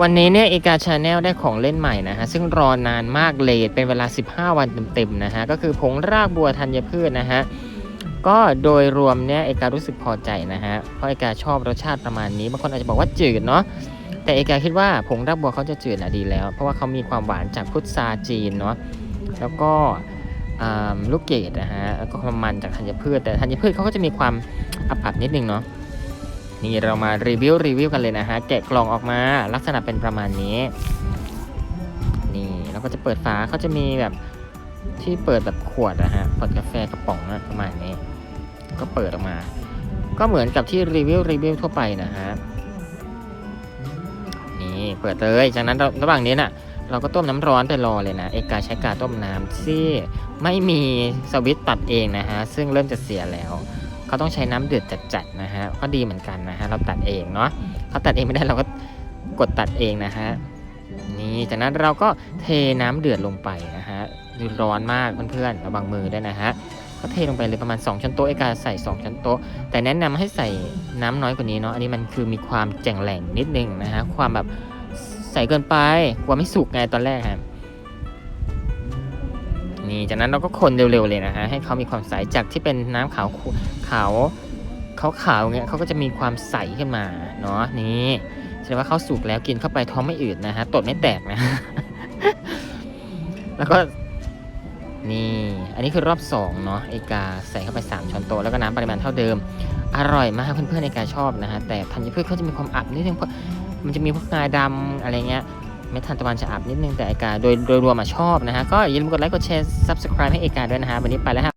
วันนี้เนี่ยเอกาชาแนลได้ของเล่นใหม่นะฮะ ซึ่งรอนานมากเลทเป็นเวลา 15 วันเต็มๆนะฮะ ก็คือผงรากบัวธัญพืชนะฮะ ก็โดยรวมเนี่ยเอการู้สึกพอใจนะฮะ เพราะเอกาชอบรสชาติประมาณนี้บางคนอาจจะบอกว่าจืดเนาะแต่เอกาคิดว่าผงรากบัวเขาจะจืดอะดีแล้ว เพราะว่าเขามีความหวานจากพุทราจีนเนาะแล้วก็ลูกเกดนะฮะแล้วก็ความมันจากธัญพืชแต่ธัญพืชเขาก็จะมีความอับๆนิดนึงเนาะ นี่เรามารีวิวรีวิวกันเลยนะฮะแกะกล่องออกมาลักษณะเป็นประมาณนี้ นี่เราก็จะเปิดฝาเขาจะมีแบบที่เปิดแบบขวดนะฮะขวดกาแฟกระป๋องอะประมาณนี้ ก็เปิดออกมา ก็เหมือนกับที่รีวิวรีวิวทั่วไปนะฮะนี่เปิดเลยจากนั้นระหว่างนี้น่ะเราก็ต้มน้ำร้อนไปรอเลยนะ เอกาใช้กาต้มน้ำที่ไม่มีสวิตตัดเองนะฮะ ซึ่งเริ่มจะเสียแล้ว เขาต้องใช้น้ำเดือดจัดๆนะฮะก็ดีเหมือนกันนะฮะเราตัดเองเนาะเขาตัดเองไม่ได้เราก็กดตัดเองนะฮะนี่จากนั้นเราก็เทน้ำเดือดลงไปนะฮะดูร้อนมากเพื่อนๆระวังมือด้วยนะฮะก็เทลงไปเลยประมาณ 2 ช้อนโต๊ะเอกาใส่ 2 ช้อนโต๊ะ แต่แนะนำให้ใส่น้ำน้อยกว่านี้เนาะอันนี้มันคือมีความแจ่งแหล่งนิดนึงนะฮะความแบบใส่เกินไปกลัวไม่สุกไงตอนแรกครับ นี่จากนั้นเราก็คนเร็วๆเลยนะฮะให้เขามีความใสจากที่เป็นน้ำขาวขาวขาวขาวๆเงี้ยเขาก็จะมีความใสขึ้นมาเนาะนี่แสดงว่าเขาสุกแล้วกินเข้าไปท้องไม่อืดนะฮะตดไม่แตกนะ แล้วก็นี่ อันนี้คือรอบสองเนาะเอกาใส่เข้าไป 3 ช้อนโต๊ะแล้วก็น้ำปริมาณเท่าเดิม อร่อยมากเพื่อนๆเอกาชอบนะฮะแต่ธัญพืชเขาจะมีความอับนิดนึงเพราะมันจะมีพวกงาดำอะไรเงี้ย ไม่ทานตะวันจะอาบนิดนึงแต่เอกาโดยโดยรวมมาชอบนะฮะก็อย่าลืมกดไลค์กดแชร์ subscribe ให้เอกาด้วยนะฮะวันนี้ไปแล้วฮะ